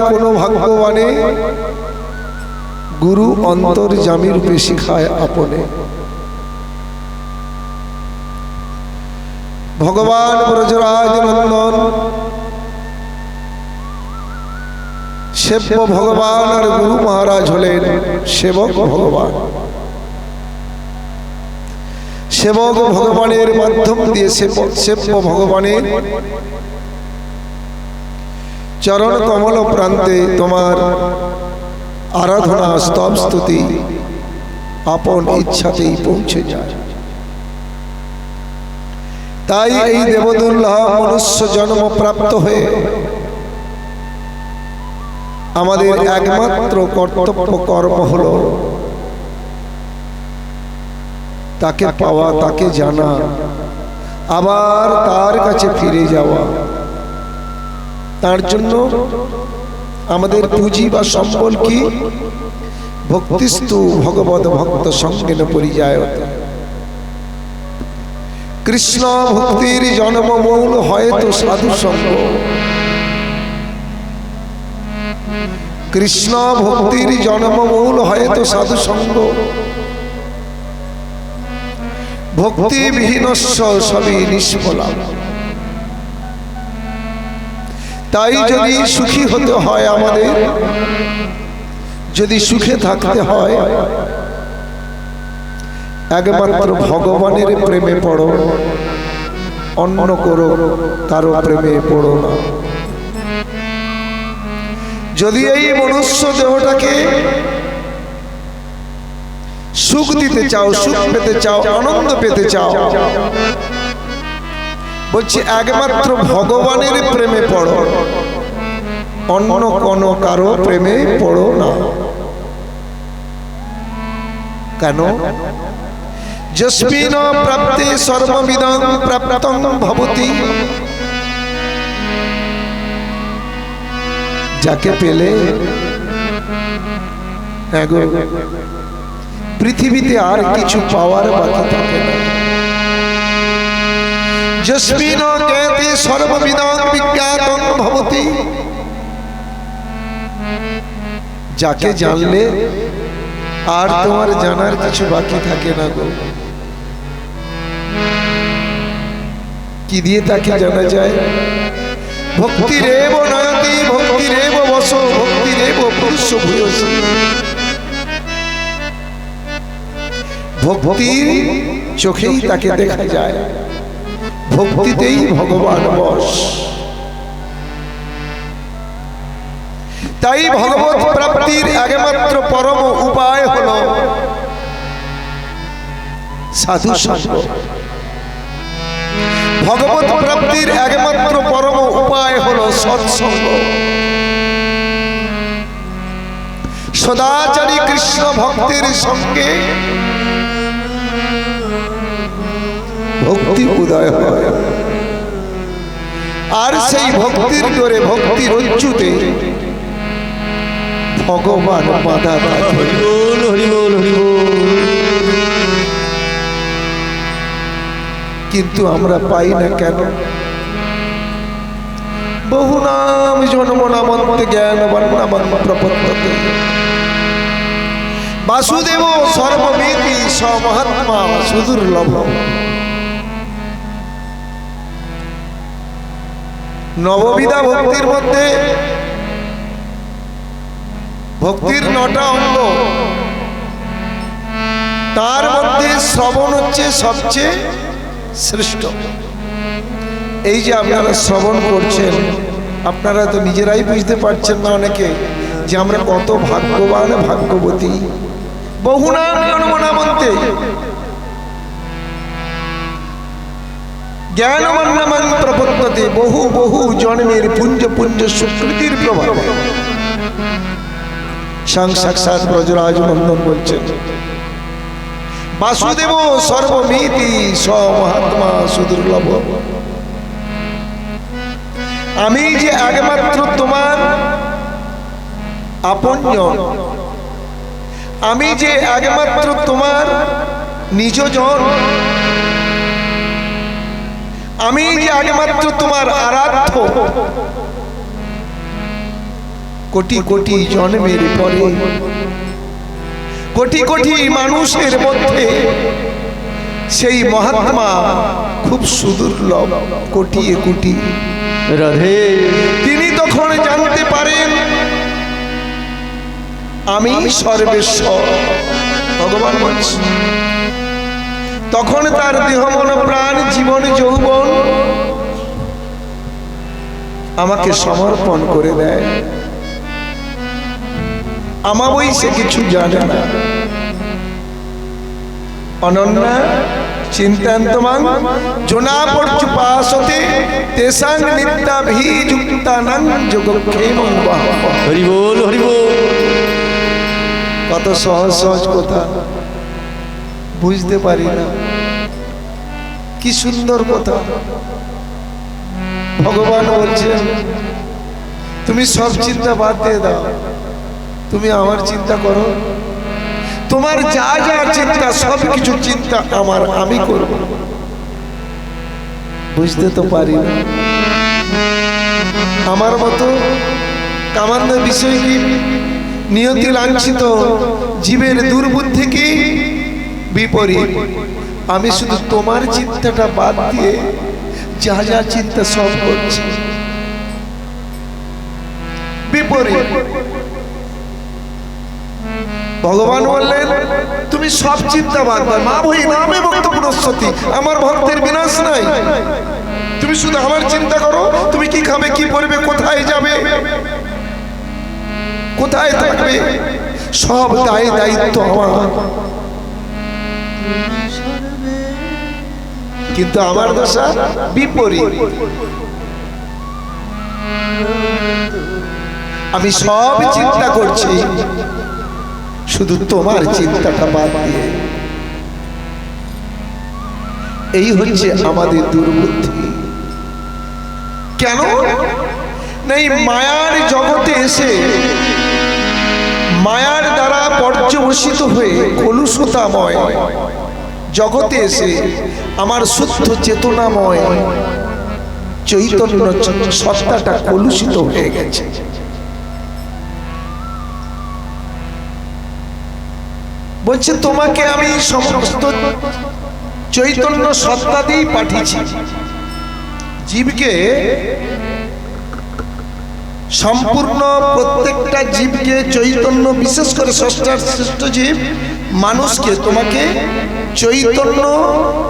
কোনো ভাগ্যবানে। গুরু অন্তর জামি রূপে শিখায় আপনে। ভগবান ব্রজরাজ নন্দন। সেব্য ভগবান আর গুরু মহারাজ হলেন সেবক ভগবান। সেবক ভগবানের মাধ্যম দিয়ে সেব- সেব্য ভগবানের চরণ কমল প্রান্তে তোমার আরাধনা, স্তব, স্তুতি, আপন ইচ্ছাতেই পৌঁছে যায়। তাই এই দেবদুল্লাহ মনুষ্য জন্ম প্রাপ্ত হয়ে আমাদের একমাত্র কর্তব্য কর্ম হলো তাকে পাওয়া, তাকে জানা, আবার তার কাছে ফিরে যাওয়া। তার জন্য আমাদের পুঁজি বা সম্বল কি? ভক্তিস্তু ভগবত ভক্ত সঙ্গেন পরিযায় কৃষ্ণ ভক্তির জন্মমূল হয়তো সাধু সঙ্গ। কৃষ্ণ ভক্তির জন্মমূল হয়তো সাধু সঙ্গ। ভক্তিবিহীন সবই নিষ্ফলা তাই যদি সুখী হতে হয় আমাদের যদি সুখে থাকতে হয় একমাত্র ভগবানের প্রেমে পড়ো অন্য করো কারও প্রেমে পড়ো না। যদি এই মনুষ্য দেহটাকে সুখ দিতে চাও সুখ পেতে চাও আনন্দ পেতে চাও বলছি একমাত্র ভগবানের প্রেমে পড়ো। অন্য কোন কারও প্রেমে পড়ো না। কেন? যস্মিন প্রাপ্তে সর্ববিদং প্রাপ্তং ভবতি। যাকে পেলে? হ্যাঁ পৃথিবীতে আর কিছু পাওয়ার বাকি থাকে না। যস্মিন জ্ঞাতে সর্ববিদং বিজ্ঞাতং ভবতি যাকে জানলে আর তোমার জানার কিছু বাকি থাকে না গো। কি দিয়ে তাকে জানা যায়? ভক্তি রেব নয়তি ভক্তি রেব বস ভক্তি রেব পুরুষ ভূয়সী। ভক্তির চোখেই তাকে দেখা যায়। ভক্তিতেই ভগবান বস তাই ভগবত প্রাপ্তির একমাত্র পরম উপায় হল সাধু সঙ্গ। ভগবত প্রাপ্তির একমাত্র পরম উপায় হল সৎসঙ্গ। সদাচারী কৃষ্ণ ভক্তের সঙ্গে ভক্তি উদয় হয়। আর সেই ভক্তির ডোরে ভক্তির উচ্চুতে ভগবান বাধা হরিবোল হরিবোল হরিবোল। কিন্তু আমরা পাই না কেন? বহু নাম জন্ম নামন্তে জ্ঞান বর্ণামন প্রপত্ততে বাসুদেব সর্ববেদী সমহাত্মা সুদুর্লভ। নববিধা ভক্তির মধ্যে ভক্তির নটা অঙ্গ। তার মধ্যে শ্রবণ হচ্ছে সবচেয়ে শ্রেষ্ঠ। এই যে আপনারা শ্রবণ করছেন আপনারা তো নিজেরাই বুঝতে পারছেন না অনেকে যে আমরা কত ভাগ্যবান ভাগ্যবতী। বহু নাম জন্মনামন্তে জ্ঞানমন্নমন প্রপত্ততে বহু বহু জন্মের পুঞ্জ পুঞ্জ সুকৃতির প্রভাবে। সাং সাক্ষাৎ ব্রজরাজ নন্দন বলছেন, বাসুদেব সর্বমিতি মহাত্মা সুদুর্লভ। আমি যে একমাত্র তোমার আপনজন, আমি যে একমাত্র তোমার নিজজন আমি যে একমাত্র তোমার আরাধ্য। কোটি কোটি জন্মের পরে কোটি কোটি মানুষের মধ্যে সেই মহাত্মা খুব সুদুর্লভ কোটি কোটি। রাধে। তিনি তখন জানতে পারেন আমি সর্বেশ্বর। ভগবান বলছে তখন তার দেহ মন প্রাণ জীবন যৌবন আমাকে সমর্পণ করে দেয়। আমাবই সে কিছু জানে না। অনন্যা চিন্তান্তমাং জোনা পড়ছু পাশতে তেসাং নিত্যাভিযুক্তানাং যোগক্ষেমং বহাব হরি বল হরি বল কত সহজ সহজ কথা। বুঝতে পারি না। কি সুন্দর কথা। ভগবান বলছেন, তুমি সব চিন্তা বাদ দিয়ে দাও। তুমি আমার চিন্তা করো। তোমার যা যা চিন্তা, সব কিছু চিন্তা আমার, আমি করব। বুঝতে তো পারি আমার মতো কামান্য বিষয় কি নিয়তি লাঞ্ছিত জীবের দুর্বুদ্ধিকে বিপরীত। আমি শুধু তোমার চিন্তাটা বাদ দিয়ে যা যা চিন্তা সব করছি। বিপরীত। ভগবান বললেন, তুমি সব চিন্তা বাদ দাও। মা নামে সতী আমার ভক্তের বিনাশ নাই। তুমি শুধু আমার চিন্তা করো। তুমি কি খাবে, কি পরবে, কোথায় যাবে? কোথায় থাকবে? সব দায় দায়িত্ব আমার। কিন্তু আমার দশা বিপরীত। আমি সব চিন্তা করছি, শুধু তোমার চিন্তাটা বাদ দিয়ে। এই হচ্ছে আমাদের দুর্বুদ্ধি। কেন? এই মায়ার জগতে এসে মায়ার পর্যবসিত হয়ে কলুষতাময়। জগতে এসে আমার শুদ্ধ চেতনাময় চৈতন্য সত্তাটা কলুষিত হয়ে গেছে। বলছে, তোমাকে আমি সমস্ত চৈতন্য সত্তা দিয়েই পাঠিয়েছি। জীবকে সম্পূর্ণ প্রত্যেকটা জীবকে চৈতন্য, বিশেষ করে ষষ্ঠার শ্রেষ্ঠ জীব, মানুষকে তোমাকে চৈতন্য,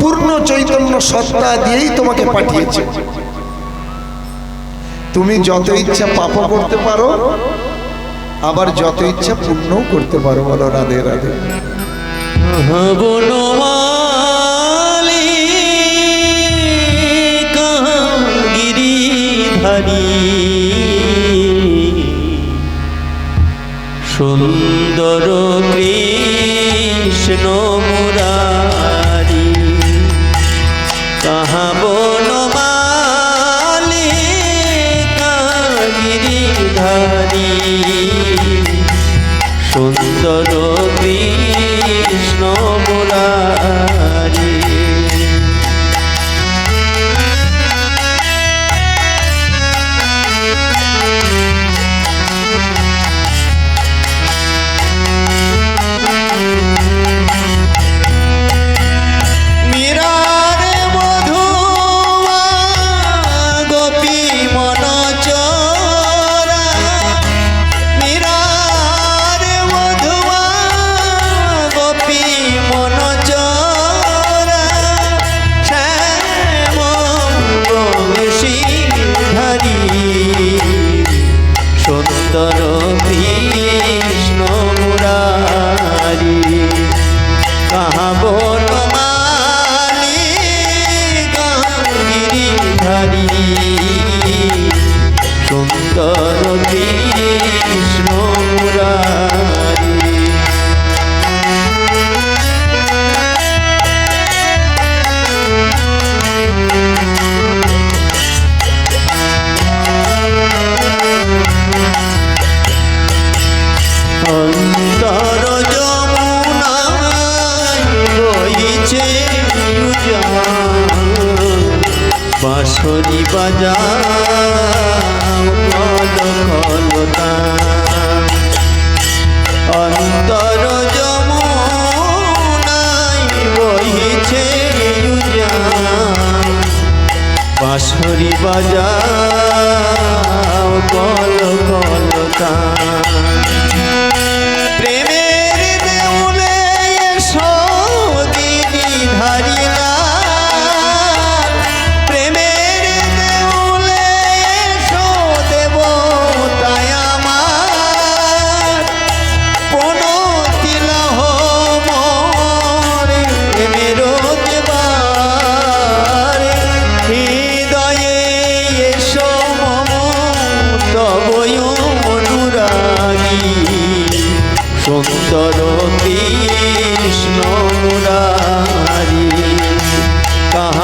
পূর্ণ চৈতন্য সত্তা দিয়েই তোমাকে পাঠিয়েছে। তুমি যত ইচ্ছা পাপ করতে পারো, আবার যত ইচ্ছা পুণ্য করতে পারো, বলো রাধে রাধে। বনমালি সুন্দর কৃষ্ণ মুরারি কাহা বনমালি গিরিধারী সুন্দর ছড়ি বাজাও কলতা অন্তর যমুনাই বহিছে বাঁশরি বাজাও কল কলতা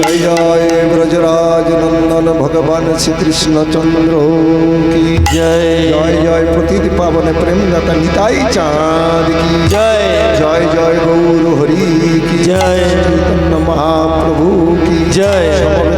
জয় জয় ব্রজরাজ নন্দন ভগবান শ্রীকৃষ্ণ চন্দ্র কি জয়। জয় জয় প্রতীত পাবন প্রেমদাতা নিতাই চাঁদ কি জয়। জয় জয় গৌর হরি কি জয়। চৈতন্য মহাপ্রভু কি জয়। সকল